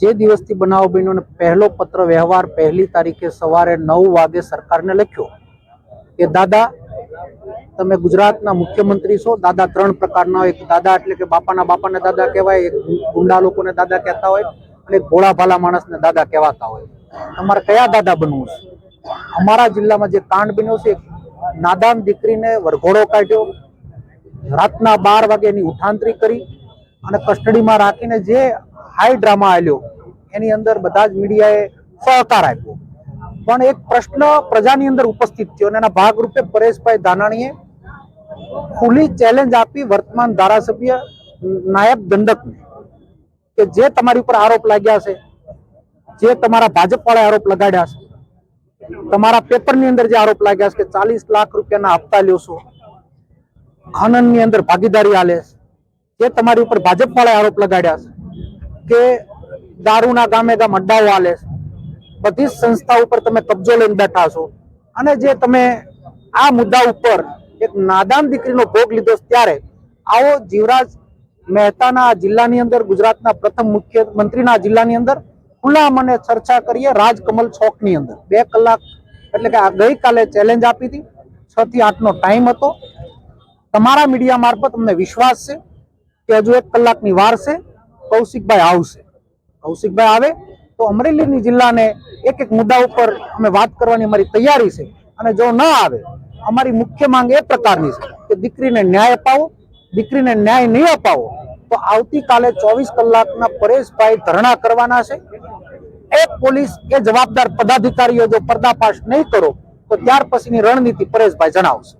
જે દિવસથી બનાવ બન્યો પહેલો પત્ર વ્યવહાર પહેલી તારીખે સવારે નવ વાગે સરકારને લખ્યો કે, દાદા, તમે ગુજરાતના મુખ્યમંત્રી છો. દાદા ત્રણ પ્રકારના હોય. એક દાદા એટલે કે બાપાના બાપાને દાદા કહેવાય, એક ગુંડા લોકોને દાદા કહેતા હોય અને એક ભાલા માણસને દાદા કહેવાતા હોય. તમારે કયા દાદા બનવું છે? અમારા જિલ્લામાં જે કાંડ બન્યો છે નાદાન દીકરીને વરઘોડો કાઢ્યો, રાતના બાર વાગે એની ઉઠાંતરી કરી અને કસ્ટડીમાં રાખીને જે હાઈ ડ્રામા આવ્યો એની અંદર બધા જ મીડિયાએ સહકાર આપ્યો. પણ એક પ્રશ્ન પ્રજાની અંદર ઉપસ્થિત થયો અને એના ભાગરૂપે પરેશભાઈ ધાનાણીએ ખુલ્લી ચેલેન્જ આપી વર્તમાન ધારાસભ્ય નાયબ દંડકને કે જે તમારી ઉપર આરોપ લાગ્યા છે, જે તમારા ભાજપવાળા આરોપ લગાડ્યા છે, તમારા પેપરની અંદર જે આરોપ લાગ્યા છે કે ચાલીસ લાખ રૂપિયાના હપ્તા લ્યો છો ખનનની અંદર ભાગીદારી આલે છે, જે તમારી ઉપર ભાજપવાળા આરોપ લગાડ્યા છે. કે દારૂના ગામે ગામ અડ્ડાઓ છે. બધી સંસ્થા ઉપર તમે કબજો લઈને બેઠા છો. અને જે તમે આ મુદ્દા ઉપર એક નાદાન દીકરીનો ભોગ લીધો ત્યારે આવો જીવરાજ મહેતાના જિલ્લાની અંદર, ગુજરાતના પ્રથમ મુખ્યમંત્રીના જિલ્લાની અંદર ખુલ્લા મને ચર્ચા કરીએ રાજકમલ ચોકની અંદર. બે કલાક એટલે કે ગઈકાલે ચેલેન્જ આપી હતી. છ થી આઠનો ટાઈમ હતો. તમારા મીડિયા મારફત અમને વિશ્વાસ છે કે હજુ એક કલાકની વાર છે. કૌશિકભાઈ આવશે. કૌશિકભાઈ આવે તો અમરેલીની જિલ્લાને એક એક મુદ્દા ઉપર અમે વાત કરવાની અમારી તૈયારી છે. અને જો ન આવે, અમારી મુખ્ય માંગ એ પ્રકારની છે કે દીકરીને ન્યાય અપાવો, દીકરીને ન્યાય નહીં અપાવો, તો આવતીકાલે ચોવીસ કલાકના પરેશભાઈ ધરણા કરવાના છે. એ પોલીસ એ જવાબદાર પદાધિકારીઓ જો પર્દાફાશ નહીં કરો, તો ત્યાર પછીની રણનીતિ પરેશભાઈ જણાવશે.